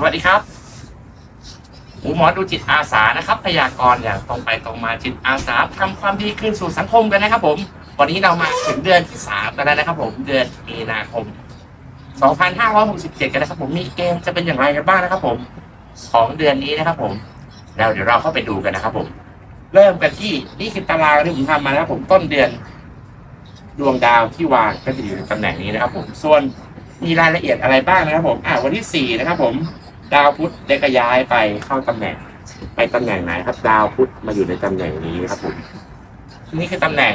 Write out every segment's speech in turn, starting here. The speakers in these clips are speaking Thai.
สวัสดีครับหมูหมอดูจิตอาสานะครับพยากรณ์อย่างตรงไปตรงมาจิตอาสาทำความดีคืนสู่สังคมกันนะครับ ผม วันนี้เรามาถึงเดือนที่สามกันแล้วนะครับ ผมเดือนมีนาคม 2567 กันนะครับ ผมมีเกณฑ์จะเป็นอย่างไรกันบ้างนะครับ ผมของเดือนนี้นะครับ ผมแล้วเดี๋ยวเราเข้าไปดูกันนะครับ ผม เริ่มกันที่นี่คือตารางที่ผมทำมานะครับ ผมต้นเดือน ดวงดาวที่วางก็จะอยู่ในตำแหน่งนี้นะครับ ผมส่วนมีรายละเอียดอะไรบ้างนะครับ ผมอ่าวันที่สี่นะครับ ผม ดาวพุธได้กระย้ายไปเข้าตำแหน่ง ไปตำแหน่งไหนครับ ดาวพุธมาอยู่ในตำแหน่งนี้ครับผมนี่คือตำแหน่ง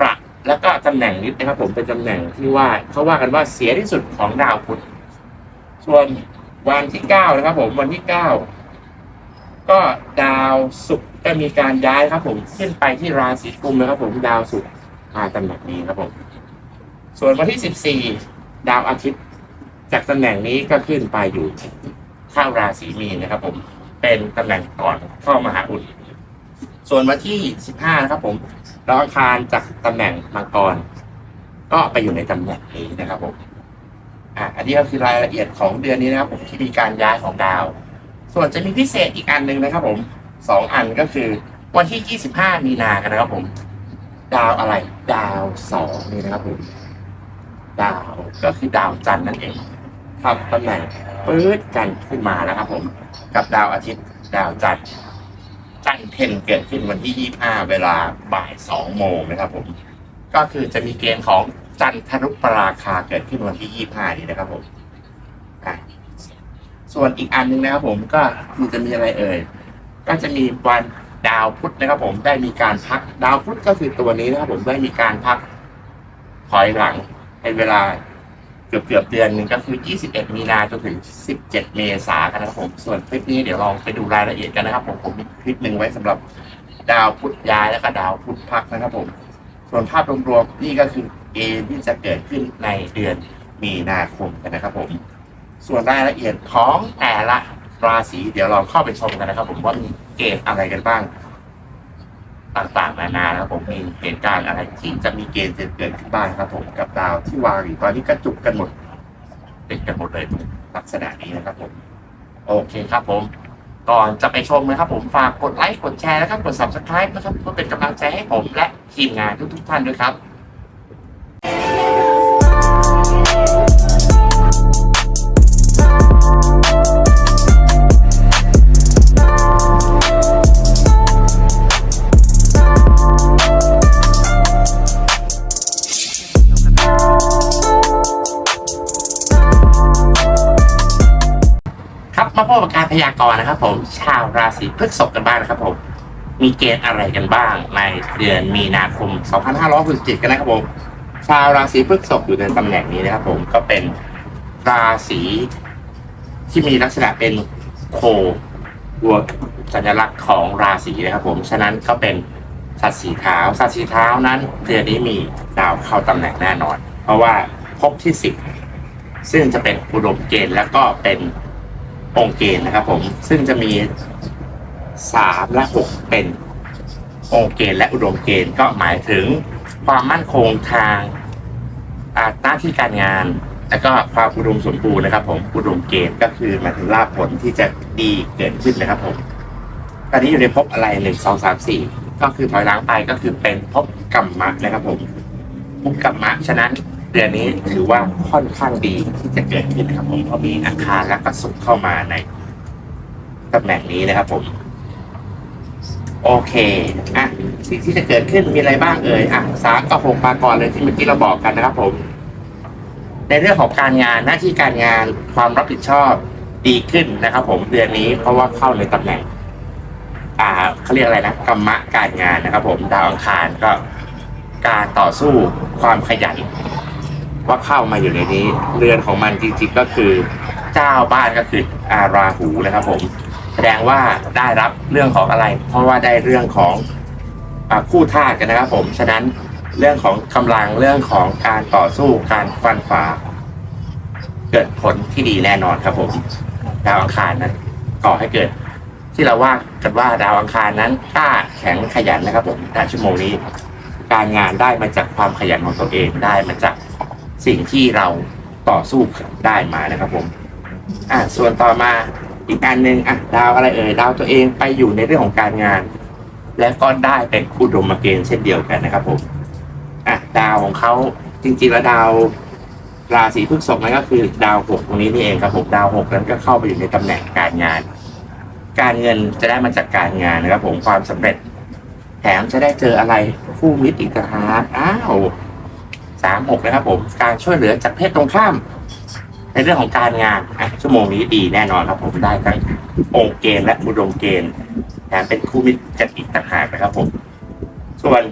ประแล้วก็ตำแหน่งนิดนะครับ ผมเป็นตำแหน่งที่ว่าเขาว่ากันว่าเสียที่สุดของดาวพุธส่วนวันที่เก้านะครับ ผมวันที่เก้าก็ดาวศุกร์ก็มีการย้ายครับ ผมขึ้นไปที่ราศีกุมนะครับ ผมดาวศุกร์มาตำแหน่งนี้ครับผม ส่วนวันที่สิบสี่ดาวอาทิตย์ จากตำแหน่งนี้ก็ขึ้นไปอยู่เข้าราศีมีนนะครับ ผม เป็นตำแหน่งก่อนเข้ามหาอุดส่วนวันที่สิบห้านะครับ ผมดาวอังคารจากตำแหน่งมังกร ก็ไปอยู่ในตำแหน่งนี้นะครับ ผม อะอันนี้ก็คือรายละเอียดของเดือนนี้นะครับ ผมที่มีการย้ายของดาว ส่วนจะมีพิเศษอีกอันหนึ่งนะครับ ผมสองอันก็คือ วันที่ยี่สิบห้ามีนากันนะครับ ผม ดาวอะไร ดาวสองนี่นะครับ ผม ดาวก็คือดาวจันทร์นั่นเอง ทำตำแหน่งปื๊ดกันขึ้นมาแล้วครับผมกับดาวอาทิตย์ดาวจันทร์จันเพนเกิดขึ้นวันที่ 25 เวลาบ่าย 2 โมงนะครับผม ก็คือจะมีเกณฑ์ของจันทรุปราคาเกิดขึ้นวันที่ 25 นี้นะครับผมส่วนอีกอันหนึงนะครับผมก็คือจะมีอะไรเอ่ย ก็จะมีวันดาวพุธนะครับผมได้มีการพักดาวพุธก็คือตัวนี้นะครับผมได้มีการพักถอยหลังในเวลา เกือบเกือบๆเดือนหนึ่งก็คือ 21 มีนาจนถึง 17 เมษายนกันนะครับผม ส่วนคลิปนี้เดี๋ยวลองไปดูรายละเอียดกันนะครับ ผมผมมีคลิปหนึ่งไว้สำหรับดาวพุธย้ายแล้วก็ดาวพุธพักนะครับผม ส่วนภาพรวมๆนี่ก็คือเกณฑ์ที่จะเกิดขึ้นในเดือนมีนาคมกันนะครับผม ส่วนรายละเอียดของแต่ละราศีเดี๋ยวเราเข้าไปชมกันนะครับ ผมว่ามีเกณฑ์อะไรกันบ้าง ต่างๆนานาครับผมมีเหตุการณ์อะไรที่จะมีเกณฑ์จะเกิดขึ้นบ้างครับผมกับดาวที่วางอยู่ตอนนี้กระจุกกันหมดติดกันหมดเลยลักษณะนี้นะครับผมโอเคครับผม ก่อนจะไปชมนะครับผมฝากกดไลค์กดแชร์นะครับกด subscribe นะครับเพื่อเป็นกำลังใจให้ผมและทีมงานทุกๆท่านด้วยครับ มาพบกับการพยากรณ์นะครับ ผม ชาวราศีพฤษภกันบ้างนะครับผม มีเกณฑ์อะไรกันบ้างในเดือนมีนาคม 2567กันนะครับผม ชาวราศีพฤษภอยู่ในตำแหน่งนี้นะครับ ผมก็เป็นราศีที่มีลักษณะเป็นโคตัวสัญลักษณ์ของราศีนะครับ ผม ฉะนั้นก็เป็นสัตว์สีเท้าสัตว์สีเท้านั้นเดือนนี้มีดาวเข้าตำแหน่งแน่นอน เพราะว่าพบที่สิบซึ่งจะเป็นอุดมเกณฑ์แล้วก็เป็น องค์เกณฑ์นะครับผมซึ่งจะมีสามและหกเป็นองค์เกณฑ์และอุดมเกณฑ์ก็หมายถึงความมั่นคงทางหน้าที่การงาน แล้วก็ความอุดมสมบูรณ์นะครับ ผมอุดมเกณฑ์ก็คือหมายถึงลาภผลที่จะดีเกิดขึ้นนะครับผมตอนนี้อยู่ในภพอะไรหนึ่งสองสามสี่ก็คือถอยหลังไปก็คือเป็นภพกรรมะนะครับผมภพกรรมะฉะนั้น ดือนนี้ถือว่าค่อนข้างดีที่จะเกิดขึ้นนะครับผมเพราะมีอาคารและก็สุขเข้ามาในตำแหน่งนี้นะครับผมโอเคอะสิ่งที่จะเกิดขึ้นมีอะไรบ้างเอ่ยอะสามกับหกมาก่อนเลยที่เมื่อกี้เราบอกกันนะครับผม ในเรื่องของการงานหน้าที่การงานความรับผิดชอบดีขึ้นนะครับ ผมเดือนนี้เพราะว่าเข้าในตำแหน่ง อ่าเขาเรียกอะไรนะกรรมะการงานนะครับ ผมดาวอังคารก็การต่อสู้ความขยัน ว่าเข้ามาอยู่ในนี้ เรือนของมันจริงๆก็คือเจ้าบ้านก็คืออาราหูนะครับผม แสดงว่าได้รับเรื่องของอะไร เพราะว่าได้เรื่องของอคู่ธาตุกันนะครับผมฉะนั้นเรื่องของกำลังเรื่องของการต่อสู้การฟันฝ่าเกิดผลที่ดีแน่นอนครับผมดาวอังคารนั้นก่อให้เกิด ที่เราว่ากันว่าดาวอังคารนั้นกล้าแข็งขยันนะครับผมณชั่วโมงนี้ การงานได้มาจากความขยันของตัวเองได้มาจาก สิ่งที่เราต่อสู้ได้มานะครับผม อะส่วนต่อมาอีกอันหนึ่งอะดาวอะไรเอ่ยดาวตัวเองไปอยู่ในเรื่องของการงาน และก็ได้เป็นอุดมเกณฑ์เช่นเดียวกันนะครับผมอะดาวของเขาจริงๆแล้วดาวราศีพฤษภนั่นก็คือดาวหกตรงนี้นี่เองครับผมดาวหกนั้นก็เข้าไปอยู่ในตำแหน่งการงาน การเงินจะได้มาจากการงานนะครับผมความสำเร็จ แถมจะได้เจออะไรคู่มิตรอีกต่างอ้าว สามหกนะครับผมการช่วยเหลือจากเพศตรงข้าม ในเรื่องของการงานอะชั่วโมงนี้ดีแน่นอนครับผมได้ทั้งองค์เกณฑ์และอุดมเกณฑ์แถมเป็นคู่มิตรกันอีกต่างหากนะครับผม ส่วน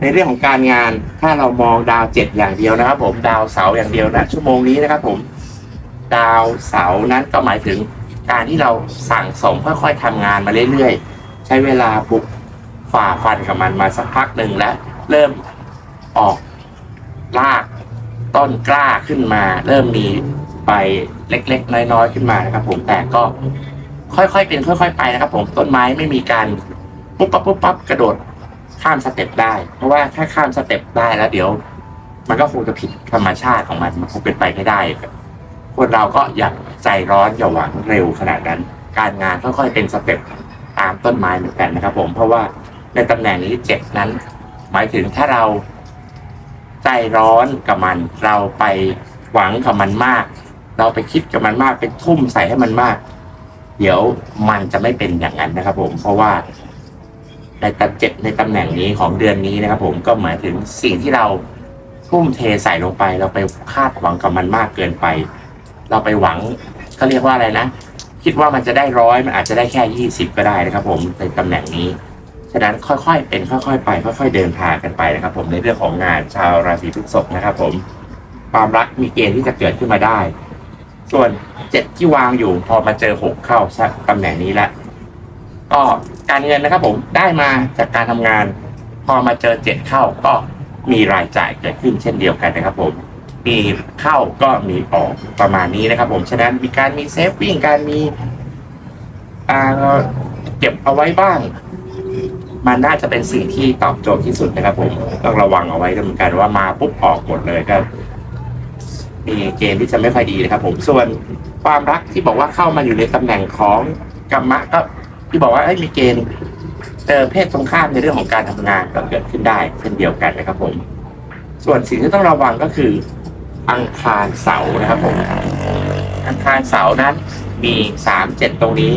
ในเรื่องของการงานถ้าเรามองดาวเจ็ดอย่างเดียวนะครับ ผมดาวเสาอย่างเดียวนะชั่วโมงนี้นะครับ ผม ดาวเสานั้นก็หมายถึงการที่เราสั่งสมค่อยๆทำงานมาเรื่อยๆ ใช้เวลาบุกฝ่าฟันกับมันมาสักพักหนึ่งแล้วเริ่มออก ลากต้นกล้าขึ้นมา เริ่มมีใบเล็ก ๆ น้อยๆขึ้นมานะครับ ผมแต่ก็ค่อยๆเป็นค่อย ๆ ไปนะครับ ผมต้นไม้ไม่มีการปุ๊บปั๊บปุ๊บปั๊บกระโดดข้ามสเต็ปได้ เพราะว่าถ้าข้ามสเต็ปได้แล้วเดี๋ยว มันก็คงจะผิดธรรมชาติของมันมันคงเป็นไปไม่ได้คนเราก็อย่าใจร้อนอย่าหวังเร็วขนาดนั้น การงานค่อยๆเป็นสเต็ปตามต้นไม้เหมือนกันนะครับ ผมเพราะว่าในตำแหน่งนี้เจ็ดนั้น หมายถึงถ้าเรา ใจร้อนกับมัน เราไปหวังกับมันมาก เราไปคิดกับมันมากไปทุ่มใส่ให้มันมาก เดี๋ยวมันจะไม่เป็นอย่างนั้นนะครับ ผมเพราะว่าในตำเจ็ดในตำแหน่งนี้ของเดือนนี้นะครับ ผมก็หมายถึงสิ่งที่เราทุ่มเทใส่ลงไป เราไปคาดหวังกับมันมากเกินไป เราไปหวังเขาเรียกว่าอะไรนะคิดว่ามันจะได้ร้อยมันอาจจะได้แค่ยี่สิบก็ได้นะครับ ผมในตำแหน่งนี้ ฉะนั้นค่อยๆ เป็นค่อยๆ ไป ค่อย ๆ เดินทางกันไปนะครับ ผมในเรื่องของงานชาวราศีพฤษภนะครับ ผมความรักมีเกณฑ์ที่จะเกิดขึ้นมาได้ ส่วนเจ็ดที่วางอยู่พอมาเจอหกเข้าตำแหน่งนี้แล้วก็การเงินนะครับ ผมได้มาจากการทำงาน พอมาเจอเจ็ดเข้าก็มีรายจ่ายเกิดขึ้นเช่นเดียวกันนะครับ ผมมีเข้าก็มีออกประมาณนี้นะครับ ผมฉะนั้นมีการมีเซฟวิ่งการมีเก็บเอาไว้บ้าง มันน่าจะเป็นสิ่งที่ตอบโจทย์ที่สุดนะครับผมต้องระวังเอาไว้ด้วยเหมือนกันว่ามาปุ๊บออกหมดเลยก็มีเกณฑ์ที่จะไม่ค่อยดีนะครับ ผมส่วนความรักที่บอกว่าเข้ามาอยู่ในตำแหน่งของกรรมะก็ที่บอกว่าเอ้มีเกณฑ์เจอเพศตรงข้ามในเรื่องของการทำงานก็เกิดขึ้นได้เช่นเดียวกันนะครับ ผม ส่วนสิ่งที่ต้องระวังก็คือ อังคารเสาร์นะครับผม อังคารเสาร์นั้นมีสามเจ็ดตรงนี้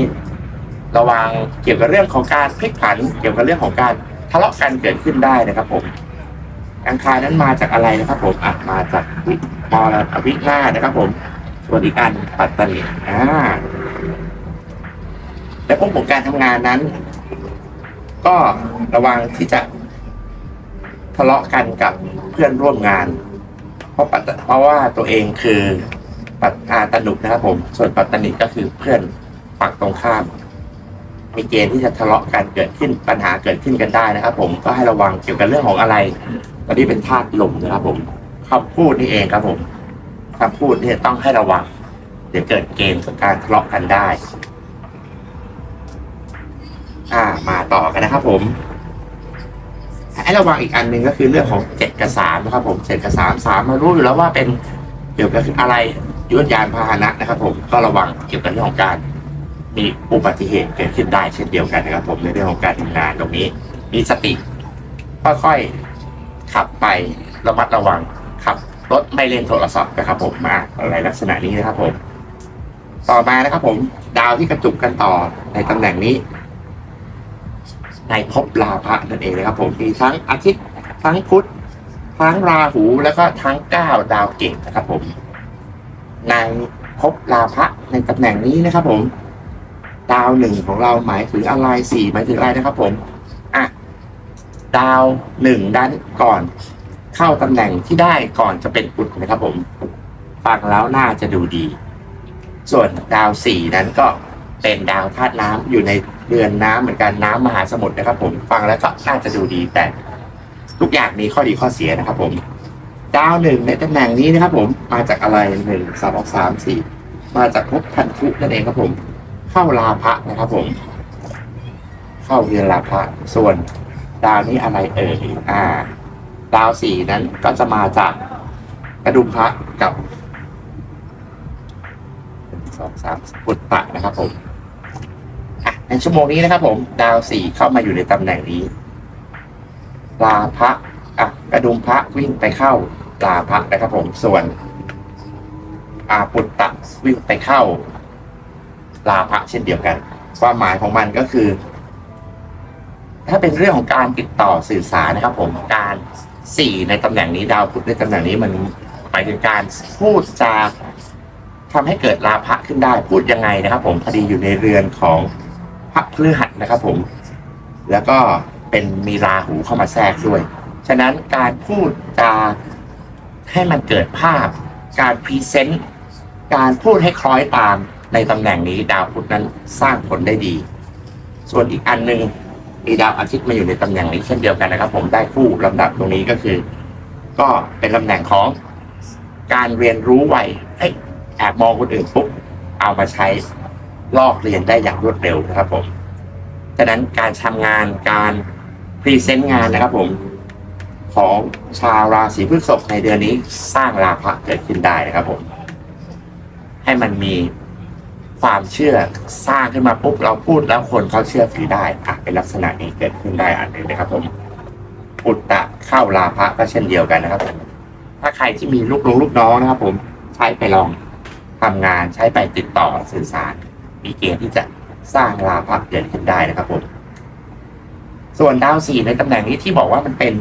ระวังเกี่ยวกับเรื่องของการพลิกผัน เกี่ยวกับเรื่องของการทะเลาะกันเกิดขึ้นได้นะครับผมอังคารนั้นมาจากอะไรนะครับผมอะมาจากวิมรณวินานะครับ ผมส่วนอีกอันปัตตานีอ่าและพวกผมการทำงานนั้น ก็ระวังที่จะทะเลาะกันกับเพื่อนร่วมงาน เพราะปัตเพราะว่าตัวเองคือปัตอาตนุนะครับผม ส่วนปัตตานิก็คือเพื่อนฝั่งตรงข้าม มีเกณฑ์ที่จะทะเลาะกันเกิดขึ้นปัญหาเกิดขึ้นกันได้นะครับ ผมก็ให้ระวังเกี่ยวกับเรื่องของอะไรตอนนี้เป็นธาตุลมนะครับ ผมคำพูดนี่เองครับผมคำพูดนี่ต้องให้ระวัง เดี๋ยวเกิดเกณฑ์ของการทะเลาะกันได้ อ่ามาต่อกันนะครับ ผมให้ระวังอีกอันหนึ่งก็คือเรื่องของเจ็ดกับสามนะครับ ผมเจ็ดกับสามสามมารู้อยู่แล้วว่าเป็นเกี่ยวกับอะไรยวดยานพาหนะนะครับ ผมก็ระวังเกี่ยวกับเรื่องของการ มีอุบัติเหตุเกิดขึ้นได้เช่นเดียวกันนะครับ ผมในเรื่องของการทำงานตรงนี้ มีสติค่อยๆขับไประมัดระวังขับรถไม่เล่นโทรศัพท์นะครับผมมาอะไรลักษณะนี้นะครับผมต่อมานะครับผมดาวที่กระจุกกันต่อในตำแหน่งนี้ ในภพลาภะนั่นเองนะครับ ผมมีทั้งอาทิตย์ทั้งพุธทั้งราหูแล้วก็ทั้งเก้าดาวเก่งนะครับผมในภพลาภะในตำแหน่งนี้นะครับผม ดาวหนึ่งของเราหมายถึงอะไรสี่หมายถึงอะไรนะครับผมอะดาวหนึ่งด้านก่อน เข้าตำแหน่งที่ได้ก่อนจะเป็นอุดนะครับผมฟังแล้วน่าจะดูดี ส่วนดาวสี่นั้นก็เป็นดาวธาตุน้ำอยู่ในเดือนน้ำเหมือนกันน้ำมหาสมุทรนะครับ ผมฟังแล้วก็น่าจะดูดีแต่ ทุกอย่างมีข้อดีข้อเสียนะครับ ผมดาวหนึ่งในตำแหน่งนี้นะครับ ผมมาจากอะไรหนึ่งสองสามสี่มาจากภพพันธุนั่นเองครับผม เข้าลาภะนะครับผม เข้าเรือนลาภะส่วนดาวนี้อะไรเอ่ยอ่า ดาวสี่นั้นก็จะมาจากกระดุมพระกับสองสามปุตตะนะครับผมอะในชั่วโมงนี้นะครับ ผม ดาวสี่เข้ามาอยู่ในตำแหน่งนี้ ลาพระอะกระดุมพระวิ่งไปเข้าลาพระนะครับ ผมส่วนอาปุตตะวิ่งไปเข้า ลาพระเช่นเดียวกันความหมายของมันก็คือ ถ้าเป็นเรื่องของการติดต่อสื่อสารนะครับ ผมการสี่ในตำแหน่งนี้ดาวพุธในตำแหน่งนี้มันหมายถึงการพูดจาทำให้เกิดลาภะขึ้นได้พูดยังไงนะครับ ผมพอดีอยู่ในเรือนของพระพฤหัสนะครับ ผม แล้วก็เป็นมีราหูเข้ามาแทรกด้วย ฉะนั้นการพูดจาให้มันเกิดภาพ การพรีเซนต์การพูดให้คล้อยตาม ในตำแหน่งนี้ดาวพุธนั้นสร้างผลได้ดี ส่วนอีกอันหนึ่งมีดาวอาทิตย์มาอยู่ในตำแหน่งนี้เช่นเดียวกันนะครับ ผมได้คู่ลำดับตรงนี้ก็คือ ก็เป็นตำแหน่งของการเรียนรู้ไวเอ้ยแอบมองคนอื่นปุ๊บเอามาใช้ลอกเรียนได้อย่างรวดเร็วนะครับผมฉะนั้นการทำงานการพรีเซนต์งานนะครับผมของชาวราศีพฤษภในเดือนนี้สร้างราภะเกิดขึ้นได้นะครับผม ให้มันมี ความเชื่อสร้างขึ้นมาปุ๊บเราพูดแล้วคนเขาเชื่อถือได้อะเป็นลักษณะนี้เกิดขึ้นได้อันหนึ่งนะครับผมปุตตะเข้าราภะก็เช่นเดียวกันนะครับผมถ้าใครที่มีลูกลงลูกน้องนะครับ ผมใช้ไปลองทำงานใช้ไปติดต่อสื่อสาร มีเกณฑ์ที่จะสร้างราภะเกิดขึ้นได้นะครับผมส่วนดาวสี่ในตำแหน่งนี้ที่บอกว่ามันเป็น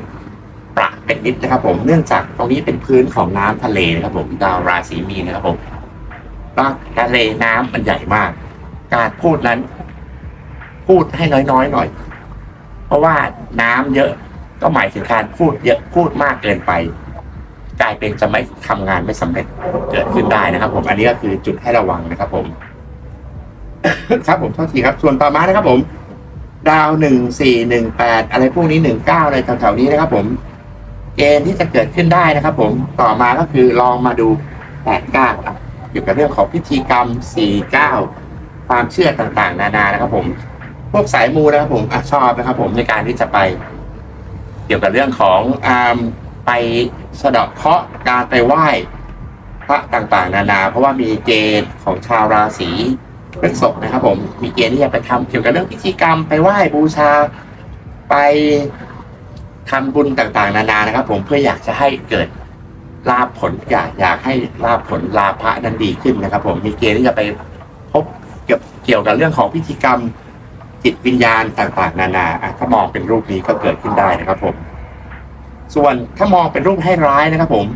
ประเป็นนิดนะครับ ผมเนื่องจากตรงนี้เป็นพื้นของน้ำทะเลนะครับผมดาวราศีมีนะครับผม ว่าทะเลน้ำมันใหญ่มาก การพูดนั้น พูดให้น้อยๆหน่อย เพราะว่าน้ำเยอะก็หมายถึงการพูดเยอะพูดมากเกินไป กลายเป็นจะไม่ทำงานไม่สำเร็จเกิดขึ้นได้นะครับ ผมอันนี้ก็คือจุดให้ระวังนะครับ ผม ครับผมโทษทีครับ ส่วนต่อมานะครับ ผม ดาวหนึ่งสี่หนึ่งแปดอะไรพวกนี้หนึ่งเก้าอะไรแถวๆนี้นะครับ ผมเกณฑ์ที่จะเกิดขึ้นได้นะครับ ผมต่อมาก็คือลองมาดูแปดเก้า กี่ยวกับเรื่องของพิธีกรรมสี่เก้าความเชื่อต่างๆ นานานะครับ ผม พวกสายมูนะครับผมอชอบนะครับ ผมในการที่จะไป เกี่ยวกับเรื่องของอไปสะดาะเคราะห์การไปไหว้พระต่างๆ นานา เพราะว่ามีเกณฑ์ของชาวราศีพฤษภนะครับ ผมมีเกณฑ์ที่จะไปทำเกี่ยวกับเรื่องพิธีกรรม ไปไหว้บูชาไปทำบุญต่างๆ นานานะครับ ผมเพื่ออยากจะให้เกิด ลาผลอยากอยากให้ลาผลลาภะนั้นดีขึ้นนะครับ ผมมีเกณฑ์ที่จะไปพบเกี่ยวเกี่ยวกับเรื่องของพิธีกรรมจิตวิญญาณต่างๆ นานาอะถ้ามองเป็นรูปนี้ก็เกิดขึ้นได้นะครับ ผม ส่วนถ้ามองเป็นรูปให้ร้ายนะครับ ผม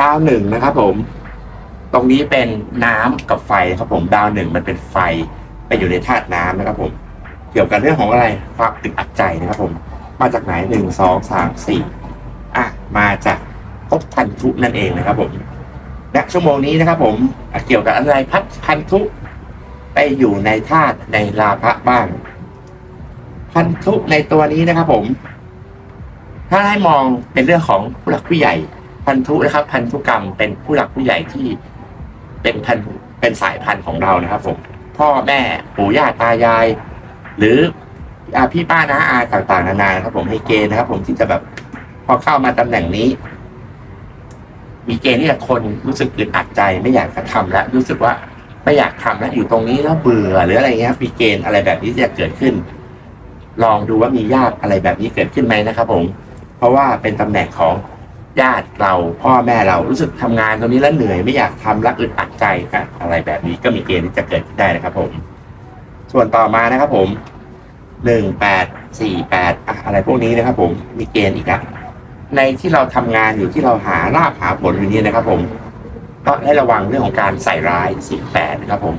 ดาวหนึ่งนะครับ ผม ตรงนี้เป็นน้ำกับไฟครับ ผมดาวหนึ่งมันเป็นไฟไปอยู่ในธาตุน้ำนะครับ ผม เกี่ยวกับเรื่องของอะไรความตึกอัดใจนะครับ ผม มาจากไหนหนึ่งสองสามสี่อะมาจาก ภพพันธุนั่นเองนะครับผมณชั่วโมงนี้นะครับ ผมเกี่ยวกับอะไรพัดพันธุไปอยู่ในธาตุในลาภะบ้าง พันธุในตัวนี้นะครับ ผม ถ้าให้มองเป็นเรื่องของผู้หลักผู้ใหญ่ พันธุนะครับ พันธุกรรมเป็นผู้หลักผู้ใหญ่ที่เป็นพันธุเป็นสายพันธุ์ของเรานะครับ ผม พ่อแม่ปู่ย่าตายาย หรืออาพี่ป้าน้าอาต่างๆ นานานะครับ ผมมีเกณฑ์นะครับ ผมที่จะแบบพอเข้ามาตำแหน่งนี้ มีเกณฑ์ที่จะคนรู้สึกอึดอัดใจไม่อยากจะทำแล้วรู้สึกว่าไม่อยากทำแล้วอยู่ตรงนี้แล้วเบื่อหรืออะไรเงี้ยมีเกณฑ์อะไรแบบนี้จะเกิดขึ้น ลองดูว่ามีญาติอะไรแบบนี้เกิดขึ้นไหมนะครับผม เพราะว่าเป็นตำแหน่งของญาติเราพ่อแม่เรารู้สึกทำงานตรงนี้แล้วเหนื่อยไม่อยากทำแล้วอึดอัดใจกันอะไรแบบนี้ก็มีเกณฑ์ที่จะเกิดขึ้นได้นะครับผม ส่วนต่อมานะครับผมหนึ่งแปดสี่แปดอะไรพวกนี้นะครับผมมีเกณฑ์อีกแล้ว ในที่เราทำงานอยู่ที่เราหาลาภหาผลอยู่นี้นะครับ ผมก็ให้ระวังเรื่องของการใส่ร้ายสี่แปดนะครับ ผม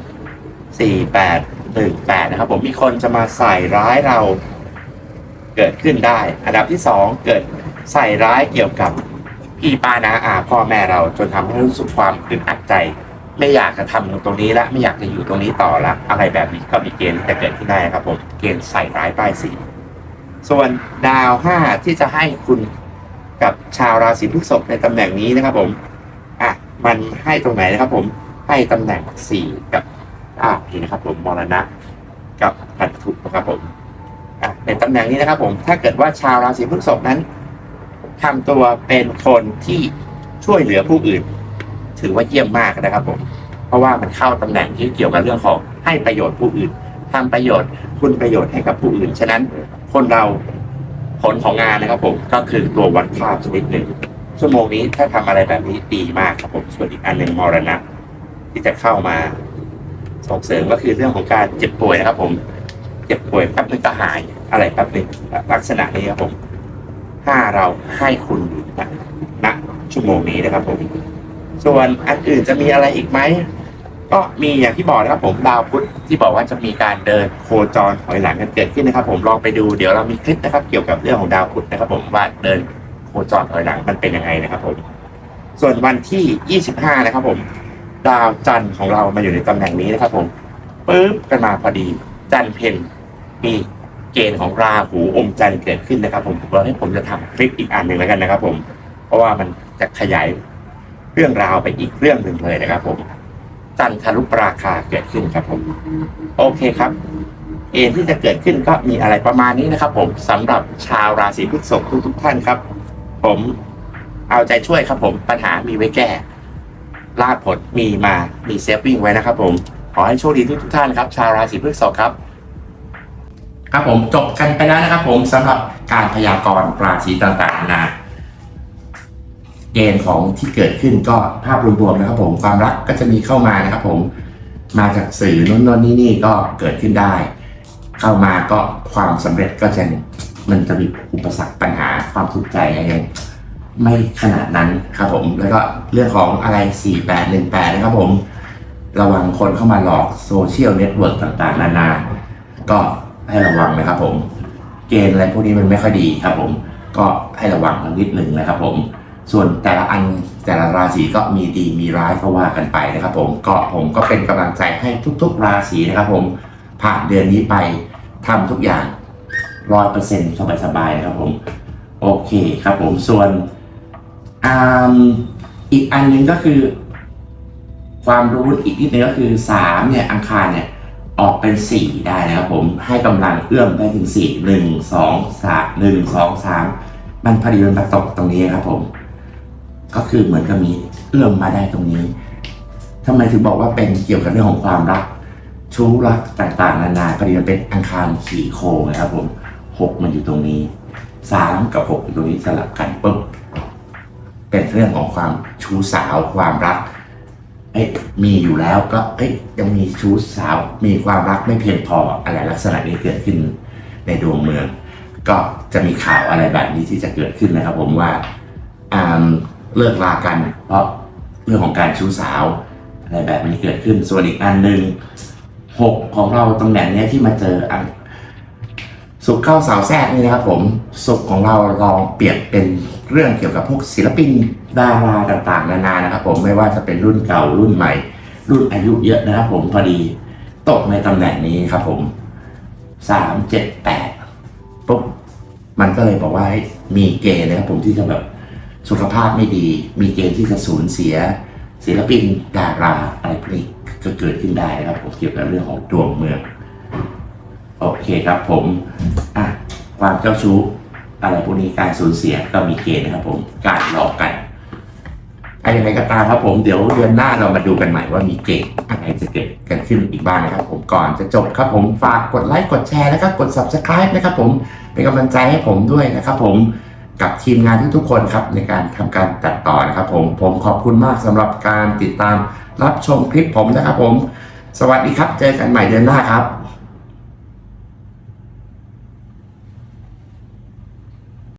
สี่แปดหนึ่งแปดนะครับ ผมมีคนจะมาใส่ร้ายเราเกิดขึ้นได้ อันดับที่สองเกิดใส่ร้ายเกี่ยวกับพี่ป้านาอาพ่อแม่เราจนทำให้รู้สึกความอึดอัดใจ ไม่อยากจะทำตรงนี้ละไม่อยากจะอยู่ตรงนี้ต่อละอะไรแบบนี้ก็มีเกณฑ์จะเกิดขึ้นได้ครับ ผมเกณฑ์ใส่ร้ายป้ายสีส่วนดาวห้าที่จะให้คุณ กับชาวราศีพฤษภในตำแหน่งนี้นะครับผมอะมันให้ตรงไหนนะครับ ผมให้ตำแหน่งสี่กับอ่านี่นะครับ ผมมรณะกับพันธุนะครับผมอะในตำแหน่งนี้นะครับ ผมถ้าเกิดว่าชาวราศีพฤษภนั้นทำตัวเป็นคนที่ช่วยเหลือผู้อื่น ถือว่าเยี่ยมมากนะครับ ผม เพราะว่ามันเข้าตำแหน่งที่เกี่ยวกับเรื่องของให้ประโยชน์ผู้อื่นทำประโยชน์คุณประโยชน์ให้กับผู้อื่น ฉะนั้นคนเรา ผลของงานนะครับผมก็คือตัววัดค่าชนิดหนึ่งชั่วโมงนี้ถ้าทำอะไรแบบนี้ดีมากครับผมส่วนอีกอันหนึ่งมรณะที่จะเข้ามาส่งเสริมก็คือเรื่องของการเจ็บป่วยนะครับ ผมเจ็บป่วยแป๊บนึงก็หายอะไรแป๊บนึงลักษณะนี้ครับผมถ้าเราให้คุณอยู่ณณชั่วโมงนี้นะครับผมส่วนอันอื่นจะมีอะไรอีกไหม ก็มีอย่างที่บอกนะครับผมดาวพุธที่บอกว่าจะมีการเดินโคจรถอยหลังกันเกิดขึ้นนะครับ ผมลองไปดูเดี๋ยวเรามีคลิปนะครับ เกี่ยวกับเรื่องของดาวพุธนะครับ ผมว่าเดินโคจรถอยหลังมันเป็นยังไงนะครับผมส่วนวันที่ 25 นะครับ ผม ดาวจันทร์ของเรามาอยู่ในตำแหน่งนี้นะครับ ผมปึ๊บกันมาพอดี จันทร์เพนมีเกณฑ์ของราหูอมจันทร์เกิดขึ้นนะครับ ผมผมว่าให้ผมจะทำคลิปอีกอันหนึ่งแล้วกันนะครับ ผม เพราะว่ามันจะขยายเรื่องราวไปอีกเรื่องหนึ่งเลยนะครับ ผม จันทรุปราคาเกิดขึ้นครับผม โอเคครับเกณฑ์ที่จะเกิดขึ้นก็มีอะไรประมาณนี้นะครับ ผมสำหรับชาวราศีพฤษภทุกๆท่านครับ ผมเอาใจช่วยครับผมปัญหามีไว้แก้ลาดผลมีมามีเซฟวิ่งไว้นะครับ ผมขอให้โชคดีทุกทุกท่านครับ ชาวราศีพฤษภครับ ครับผมจบกันไปแล้วนะครับ ผมสำหรับการพยากรณ์ราศีต่างๆนานา เกณฑ์ของที่เกิดขึ้นก็ภาพรวมๆนะครับ ผมความรักก็จะมีเข้ามานะครับ ผมมาจากสื่อน้นๆนี่ๆก็เกิดขึ้นได้ เข้ามาก็ความสำเร็จก็จะมันจะมีอุปสรรคปัญหาความทุกข์ใจอะไรอย่างไม่ขนาดนั้นครับผม แล้วก็เรื่องของอะไร 4818 นะครับผม ระวังคนเข้ามาหลอกโซเชียลเน็ตเวิร์กต่างๆ นานา ก็ให้ระวังนะครับผม เกณฑ์อะไรพวกนี้มันไม่ค่อยดีครับผม ก็ให้ระวังนิดนึงนะครับผม ส่วนแต่ละอันแต่ละราศีก็มีดีมีร้ายก็ว่ากันไปนะครับผมก็ผมก็เป็นกำลังใจให้ทุก ๆ ราศีนะครับผมผ่านเดือนนี้ไปทำทุกอย่างร้อยเปอร์เซ็นต์สบายๆนะครับผมโอเคครับผมส่วนอีกอันหนึงก็คือ ความรู้อีกนิดนึงก็คือสามเนี่ยอังคารเนี่ยออกเป็นสี่ได้นะครับผมให้กำลังเอื้อมได้ถึงสี่หนึ่งสองสามหนึ่งสองสามมันพอดีมันมาตกตรงนี้ครับผม ก็คือเหมือนกับมีเอื้อมมาได้ตรงนี้ทำไมถึงบอกว่าเป็นเกี่ยวกับเรื่องของความรักชู้รักต่างๆ นานาพอดีมันเป็นอังคารขี่โคงนะครับผมหกมันอยู่ตรงนี้สามกับหกอยู่ตรงนี้สลับกันปุ๊บเป็นเรื่องของความชู้สาวความรักเอ้ยมีอยู่แล้วก็เอ้ยยังมีชู้สาว มีความรักไม่เพียงพออะไรลักษณะนี้เกิดขึ้นในดวงเมือง ก็จะมีข่าวอะไรแบบนี้ที่จะเกิดขึ้นนะครับ ผมว่าอ่า เลิกลากัน เพราะเรื่องของการชู้สาว อะไรแบบนี้เกิดขึ้น ส่วนอีกอันหนึ่งหกของเราตำแหน่งเนี้ยที่มาเจออันสุขเข้าสาวแทรกนี่นะครับผมสุขของเราลองเปลี่ยนเป็นเรื่องเกี่ยวกับพวกศิลปินดาราต่างๆ นานานะครับผมไม่ว่าจะเป็นรุ่นเก่ารุ่นใหม่ รุ่นอายุเยอะนะครับผมพอดีตกในตำแหน่งนี้ครับผมสามเจ็ดแปดปุ๊บมันก็เลยบอกว่ามีเกณฑ์นะครับผมที่จะแบบ สุขภาพไม่ดี มีเกณฑ์ที่จะสูญเสีย ศิลปินดาราอะไรพวกนี้ก็เกิดขึ้นได้นะครับผมเกี่ยวกับเรื่องของดวงเมือง โอเคครับผมอะความเจ้าชู้อะไรพวกนี้การสูญเสียก็มีเกณฑ์นะครับผมการหลอกกันอะไรยังไงก็ตามครับผมเดี๋ยวเดือนหน้าเรามาดูกันใหม่ว่ามีเกณฑ์อะไรจะเกิดกันขึ้นอีกบ้างนะครับ ผมก่อนจะจบครับผมฝากกดไลค์กดแชร์แล้วก็กด subscribe นะครับผมเป็นกำลังใจให้ผมด้วยนะครับผม กับทีมงานที่ทุกคนครับในการทำการตัดต่อนะครับผมผมขอบคุณมากสำหรับการติดตามรับชมคลิปผมนะครับผม สวัสดีครับ เจอกันใหม่เดือนหน้าครับ